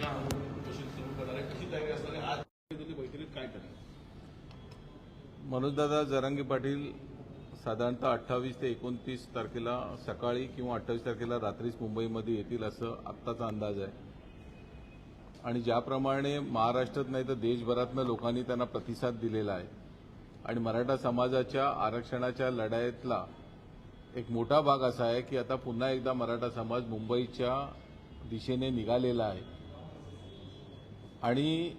पुन्हा उपोषण सुरू करणार आहे. कशी तयारी असणार आज बैठकीत काय करणार मनोजदादा जरांगे पाटील साधारणतः अठ्ठावीस ते एकोणतीस तारखेला सकाळी किंवा अठ्ठावीस तारखेला रात्रीच मुंबईमध्ये येतील असं आत्ताचा अंदाज आहे. आणि ज्याप्रमाणे महाराष्ट्रात नाही तर देशभरातनं लोकांनी त्यांना प्रतिसाद दिलेला आहे. आणि मराठा समाजाच्या आरक्षणाच्या लढाईतला एक मोठा भाग असा आहे की आता पुन्हा एकदा मराठा समाज मुंबईच्या दिशेने निघालेला आहे. आणि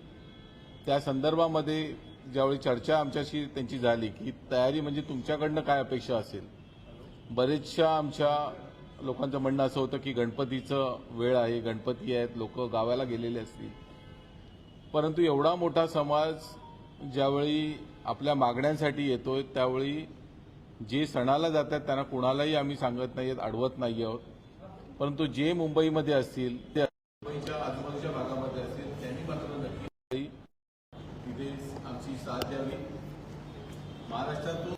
त्या संदर्भामध्ये ज्यावेळी चर्चा आमच्याशी त्यांची झाली की तयारी म्हणजे तुमच्याकडनं काय अपेक्षा असेल? बरेचशा आमच्या लोकांचं म्हणणं असं होतं की गणपतीचं वेळ आहे गणपती आहेत लोक गावाला गेलेले असतील. परंतु एवढा मोठा समाज ज्यावेळी आपल्या मागण्यांसाठी येतोय त्यावेळी जे सणाला जातात त्यांना कुणालाही आम्ही सांगत नाही अडवत नाही आहोत. परंतु जे मुंबईमध्ये असतील ते मुंबईच्या आजूबाजूच्या भागामध्ये असतील त्यांनी मात्र नक्की तिथे आमची साथ द्यावी महाराष्ट्रातून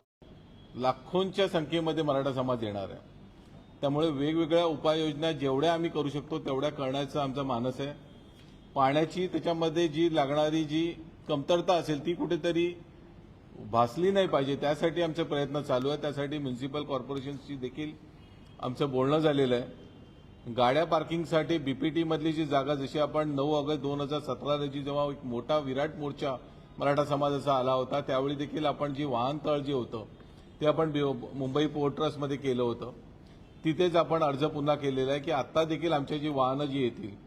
लाखोंच्या संख्येमध्ये मराठा समाज येणार आहे. त्यामुळे वेगवेगळ्या उपाययोजना जेवढ्या आम्ही करू शकतो तेवढ्या करण्याचा आमचा मानस आहे. पाण्याची त्याच्यामध्ये जी लागणारी जी कमतरता असेल ती कुठेतरी भासली नाही पाहिजे. त्यासाठी आमचे प्रयत्न चालू आहे त्यासाठी म्युन्सिपल कॉर्पोरेशनशी देखील आमचं बोलणं झालेलं आहे. गाड्या पार्किंगसाठी बीपीटीमधली जी जागा जशी आपण नऊ ऑगस्ट दोन हजार सतरा रोजी जेव्हा एक मोठा विराट मोर्चा मराठा समाजाचा आला होता त्यावेळी देखील आपण जी वाहनतळ जे होतं ते आपण मुंबई पोर्ट ट्रस्टमध्ये केलं होतं. तिथेच आपण अर्ज पुन्हा केलेला आहे की आता देखील आमच्या जी वाहनं जी येतील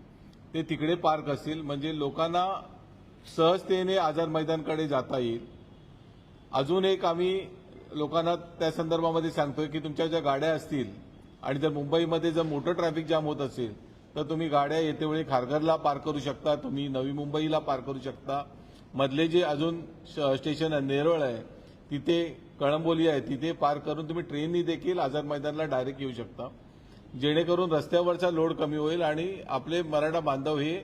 ते तिकडे पार्क असतील. म्हणजे लोकांना सहजतेने आझाद मैदानकडे जाता येईल. अजून एक आम्ही लोकांना त्या संदर्भामध्ये सांगतोय की तुमच्या ज्या गाड्या असतील आणि जर मुंबईमध्ये जर मोठं ट्रॅफिक जाम होत असेल तर तुम्ही गाड्या येतेवेळी खारघरला पार्क करू शकता. तुम्ही नवी मुंबईला पार्क करू शकता. मधले जे अजून श- स्टेशन आहे नेरळ आहे तिथे कळंबोली आहे तिथे पार करून तुम्ही ट्रेननी देखील आझाद मैदानला डायरेक्ट येऊ शकता. जेणेकरून रस्त्यावरचा लोड कमी होईल आणि आपले मराठा बांधव हे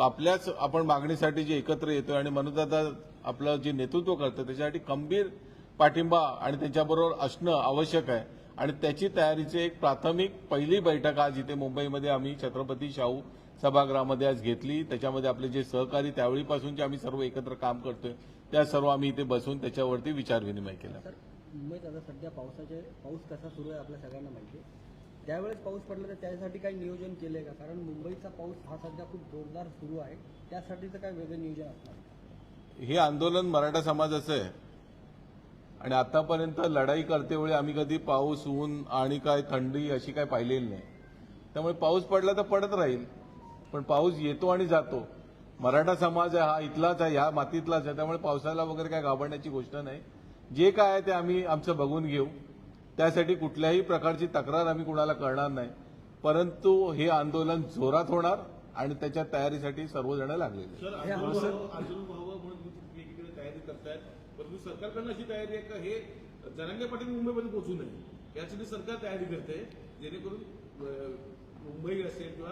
आपल्याच आपण मागणीसाठी जे एकत्र येतोय आणि मनोदादा आपलं जे नेतृत्व करतं त्याच्यासाठी खंबीर पाठिंबा आणि त्यांच्याबरोबर असणं आवश्यक आहे. आणि त्याची तयारीची एक प्राथमिक पहिली बैठक आज इथे मुंबईमध्ये आम्ही छत्रपती शाहू सभागृहामध्ये आज घेतली. त्याच्यामध्ये आपले जे सहकारी त्यावेळीपासूनचे आम्ही सर्व एकत्र काम करतोय. त्या सर्व आम्ही इथे बसून त्याच्यावरती विचारविनिमय केला. मुंबईत आता सध्या पावसाचे पाऊस कसा सुरू आहे आपल्या सगळ्यांना माहिती आहे. त्यावेळेस पाऊस पडला तर त्यासाठी काही नियोजन केलंय का? कारण मुंबईचा पाऊस हा सध्या खूप जोरदार सुरू आहे. त्यासाठीचं काय वेगळं नियोजन असणार? हे आंदोलन मराठा समाजाचं आहे. आणि आतापर्यंत लढाई करतेवेळी आम्ही कधी पाऊस ऊन आणि काय थंडी अशी काय पाहिलेली नाही. त्यामुळे पाऊस पडला तर पडत राहील. पण पाऊस येतो आणि जातो. मराठा समाज आहे हा इथलाच आहे ह्या मातीतलाच आहे त्यामुळे पावसाला वगैरे काय घाबरण्याची गोष्ट नाही. जे काय आहे ते आम्ही आमचं बघून घेऊ. त्यासाठी कुठल्याही प्रकारची तक्रार आम्ही कुणाला करणार नाही. परंतु हे आंदोलन जोरात होणार आणि त्याच्या तयारीसाठी सर्वजण लागलेले आहेत. म्हणून तयारी करतायत. परंतु सरकारकडनं अशी तयारी आहे का? हे जनांगे पाटील मुंबईमध्ये पोहोचू नये. यासाठी सरकार तयारी करते जेणेकरून मुंबई असेल किंवा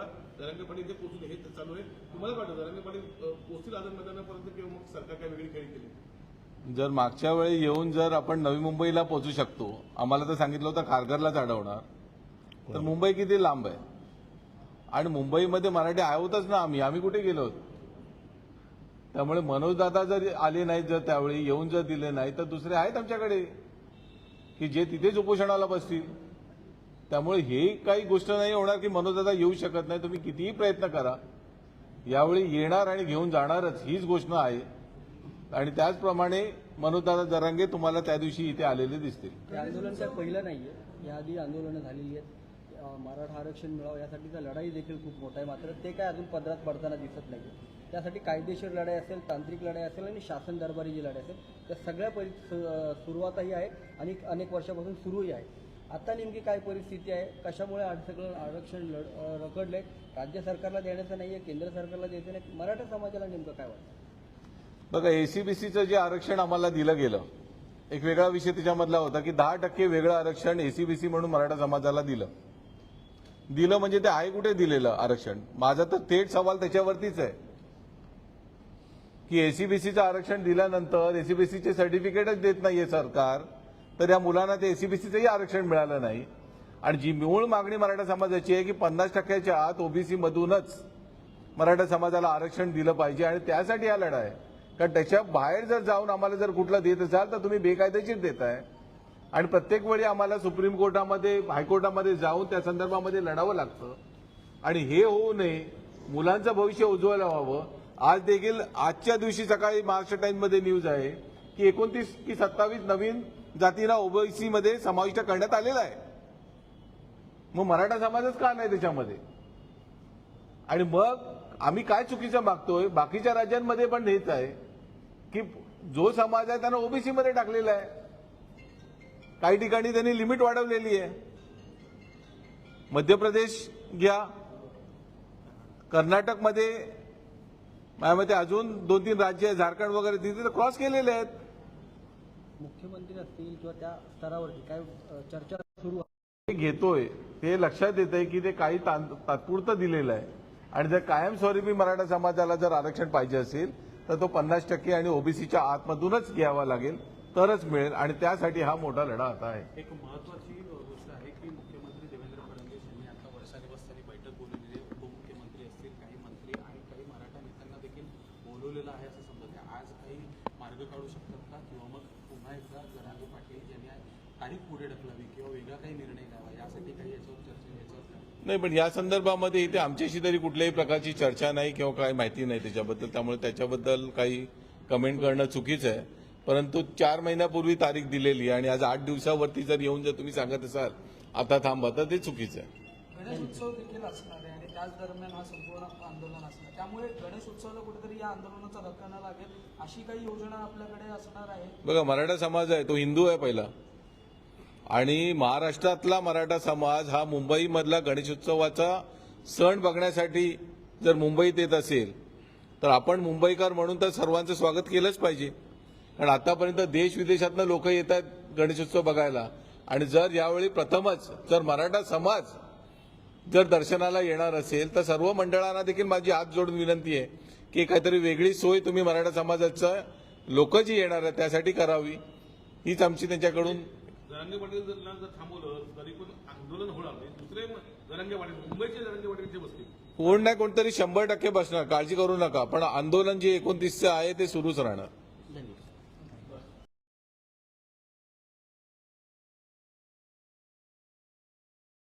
पाटील इथे पोहोचू नये हे चालू आहे. तुम्हाला वाटतं अं, पोहोचतील आझाद मैदानापर्यंत किंवा मग सरकार काय वेगळी खेळी केली? जर मागच्या वेळी येऊन जर आपण नवी मुंबईला पोहोचू शकतो आम्हाला तर सांगितलं होतं खारघरलाच अडवणार तर मुंबई किती लांब आहे? आणि मुंबईमध्ये मराठी आहोतच ना आम्ही आम्ही कुठे गेलो? त्यामुळे मनोजदादा जर आले नाहीत जर त्यावेळी येऊन जर दिले नाही तर दुसरे आहेत आमच्याकडे की जे तिथेच उपोषणाला बसतील. त्यामुळे हे काही गोष्ट नाही होणार की मनोजदादा येऊ शकत नाही. तुम्ही कितीही प्रयत्न करा. यावेळी येणार आणि घेऊन जाणारच हीच घोषणा आहे. आणि त्याचप्रमाणे मनोजदादा जरांगे तुम्हाला त्या दिवशी इथे आलेले दिसतील. आंदोलन काय पहिलं नाहीये. याआधी आंदोलनं झालेली आहेत. मराठा आरक्षण मिळावं यासाठीचा लढाई देखील खूप मोठा आहे. मात्र ते काय अजून पदरात पडताना दिसत नाही त्यासाठी कायदेशीर लढाई असेल तांत्रिक लढाई असेल आणि शासन दरबारी जी लढाई असेल त्या सगळ्या परि सु- सुरुवातही आहे आणि अनेक वर्षापासून सुरूही आहे. आता नेमकी काय परिस्थिती आहे? कशामुळे आज सगळं आरक्षण लढ अं, आहे राज्य सरकारला देण्याचं आहे केंद्र सरकारला द्यायचं नाही. मराठा समाजाला नेमकं काय वाटतं? बघा एसीबीसीचं जे आरक्षण आम्हाला दिलं गेलं एक वेगळा विषय त्याच्यामधला होता की दहा टक्के वेगळं आरक्षण एसीबीसी म्हणून मराठा समाजाला दिलं. दिलं म्हणजे ते आहे कुठे दिलेलं आरक्षण? माझा तर थेट सवाल त्याच्यावरतीच आहे. की एसीबीसीचं आरक्षण दिल्यानंतर एसीबीसीचे सर्टिफिकेटच देत नाहीये सरकार. तर या मुलांना ते एसीबीसीचंही आरक्षण मिळालं नाही. आणि जी मूळ मागणी मराठा समाजाची आहे की पन्नास टक्क्याच्या आत ओबीसीमधूनच मराठा समाजाला आरक्षण दिलं पाहिजे आणि त्यासाठी हा लढा आहे. कारण त्याच्या बाहेर जर जाऊन आम्हाला जर कुठला देत असाल तर तुम्ही बेकायदेशीर देताय. आणि प्रत्येक वेळी आम्हाला सुप्रीम कोर्टामध्ये हायकोर्टामध्ये जाऊन त्या संदर्भामध्ये लढावं लागतं. आणि हे होऊ नये. मुलांचं भविष्य उज्ज्वल व्हावं. आज देखील आजच्या दिवशी सकाळी महाराष्ट्र टाइम्समध्ये न्यूज आहे की एकोणतीस की सत्तावीस नवीन जातीला ओबीसी मध्ये समाविष्ट करण्यात आलेला आहे. मग मराठा समाजच का नाही त्याच्यामध्ये? आणि मग आम्ही काय चुकीचं मागतोय? बाकीच्या राज्यांमध्ये पण हेच आहे की जो समाज आहे त्यांना ओबीसी मध्ये टाकलेला आहे. काही ठिकाणी त्यांनी लिमिट वाढवलेली आहे. मध्य प्रदेश घ्या. कर्नाटकमध्ये माझ्या मते अजून दोन तीन राज्य आहे झारखंड वगैरे तिथे क्रॉस केलेले आहेत. मुख्यमंत्री असतील किंवा त्या स्तरावरती काय चर्चा सुरू घेतोय. ते लक्षात येत आहे की ते काही तात्पुरतं दिलेलं आहे. आणि जर कायमस्वरूपी मराठा समाजाला जर आरक्षण पाहिजे असेल तर तो पन्नास टक्के आणि ओबीसीच्या आतमधूनच घ्यावा लागेल तरच मिळेल. आणि त्यासाठी हा मोठा लढा आता आहे. एक महत्वाची गोष्ट आहे की मुख्यमंत्री देवेंद्र फडणवीस यांनी आता वर्षा दिवसांनी बैठक बोलवलेली आहे. उपमुख्यमंत्री असतील काही मंत्री आणि काही मराठा नेत्यांना देखील बोलवलेलं आहे असं समजत आहे. आज काही मार्ग काढू शकतात का? किंवा मग पुन्हा एकदा जरांगे पाटील यांनी तारीख पुढे ढकलावी किंवा वेगळा काही निर्णय घ्यावा यासाठी काही याच्यावर चर्चा? नाही पण या संदर्भामध्ये इथे आमच्याशी तरी कुठल्याही प्रकारची चर्चा नाही किंवा काही माहिती नाही त्याच्याबद्दल. त्यामुळे त्याच्याबद्दल काही कमेंट करणं चुकीचं आहे. परंतु चार महिन्यापूर्वी तारीख दिलेली आहे आणि आज आठ दिवसावरती जर येऊन जर तुम्ही सांगत असाल आता थांबा तर ते चुकीचं आहे. त्याच दरम्यान हा संपूर्ण आंदोलन असणार. त्यामुळे गणेश उत्सवाला कुठेतरी या आंदोलनाचा धक्का न लागेल अशी काही योजना आपल्याकडे असणार आहे. बघा मराठा समाज आहे तो हिंदू आहे पहिला. आणि महाराष्ट्रातला मराठा समाज हा मुंबईमधला गणेशोत्सवाचा सण बघण्यासाठी जर मुंबईत येत असेल तर आपण मुंबईकर म्हणून तर सर्वांचं स्वागत केलंच पाहिजे. कारण आतापर्यंत देश विदेशातनं लोक येत आहेत गणेशोत्सव बघायला. आणि जर यावेळी प्रथमच जर मराठा समाज जर दर्शनाला येणार असेल तर सर्व मंडळांना देखील माझी हात जोडून विनंती आहे की काहीतरी वेगळी सोय तुम्ही मराठा समाजाचं लोक जी येणार आहेत त्यासाठी करावी. हीच आमची त्यांच्याकडून जरांगे पाटील जर जर थांबवलं तरी पण आंदोलन होणार नाही. दुसरे म- जरांगे पाटील मुंबईचे जरांगे पाटील इथे बसतील. कोण नाही कोणतरी शंभर टक्के बसणार काळजी करू नका. पण आंदोलन जे एकोणतीसचं आहे ते सुरूच राहणार.